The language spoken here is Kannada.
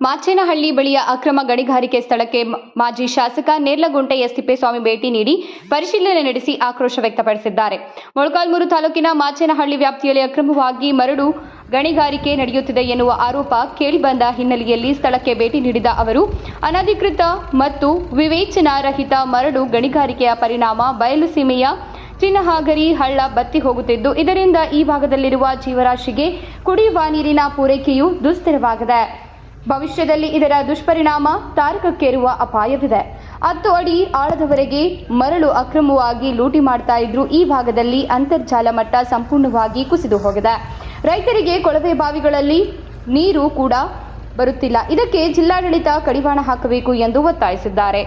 ಮಾಚೇನಹಳ್ಳಿ ಬಳಿಯ ಅಕ್ರಮ ಗಣಿಗಾರಿಕೆ ಸ್ಥಳಕ್ಕೆ ಮಾಜಿ ಶಾಸಕ ನೇರ್ಲಗುಂಟೆ ಎಸ್ ತಿಪ್ಪೇಸ್ವಾಮಿ ಭೇಟಿ ನೀಡಿ ಪರಿಶೀಲನೆ ನಡೆಸಿ ಆಕ್ರೋಶ ವ್ಯಕ್ತಪಡಿಸಿದ್ದಾರೆ. ಮೊಳಕಾಲ್ಮೂರು ತಾಲೂಕಿನ ಮಾಚೇನಹಳ್ಳಿ ವ್ಯಾಪ್ತಿಯಲ್ಲಿ ಅಕ್ರಮವಾಗಿ ಮರಳು ಗಣಿಗಾರಿಕೆ ನಡೆಯುತ್ತಿದೆ ಎನ್ನುವ ಆರೋಪ ಕೇಳಿಬಂದ ಹಿನ್ನೆಲೆಯಲ್ಲಿ ಸ್ಥಳಕ್ಕೆ ಭೇಟಿ ನೀಡಿದ ಅವರು, ಅನಧಿಕೃತ ಮತ್ತು ವಿವೇಚನಾರಹಿತ ಮರಳು ಗಣಿಗಾರಿಕೆಯ ಪರಿಣಾಮ ಬಯಲುಸೀಮೆಯ ಚಿನ್ನಹಾಗರಿ ಹಳ್ಳ ಬತ್ತಿ ಹೋಗುತ್ತಿದ್ದು, ಇದರಿಂದ ಈ ಭಾಗದಲ್ಲಿರುವ ಜೀವರಾಶಿಗೆ ಕುಡಿಯುವ ನೀರಿನ ಪೂರೈಕೆಯೂ ದುಸ್ತರವಾಗಿದೆ ಭವಿಷ್ಯದಲ್ಲಿ ಇದರ ದುಷ್ಪರಿಣಾಮ ತಾರಕಕ್ಕೇರುವ ಅಪಾಯವಿದೆ. ಹತ್ತು ಅಡಿ ಆಳದವರೆಗೆ ಮರಳು ಅಕ್ರಮವಾಗಿ ಲೂಟಿ ಮಾಡ್ತಾ ಇದ್ರು ಈ ಭಾಗದಲ್ಲಿ ಅಂತರ್ಜಾಲ ಮಟ್ಟ ಸಂಪೂರ್ಣವಾಗಿ ಕುಸಿದು ಹೋಗಿದೆ. ರೈತರಿಗೆ ಕೊಳವೆ ಬಾವಿಗಳಲ್ಲಿ ನೀರು ಕೂಡ ಬರುತ್ತಿಲ್ಲ. ಇದಕ್ಕೆ ಜಿಲ್ಲಾಡಳಿತ ಕಡಿವಾಣ ಹಾಕಬೇಕು ಎಂದು ಒತ್ತಾಯಿಸಿದ್ದಾರೆ.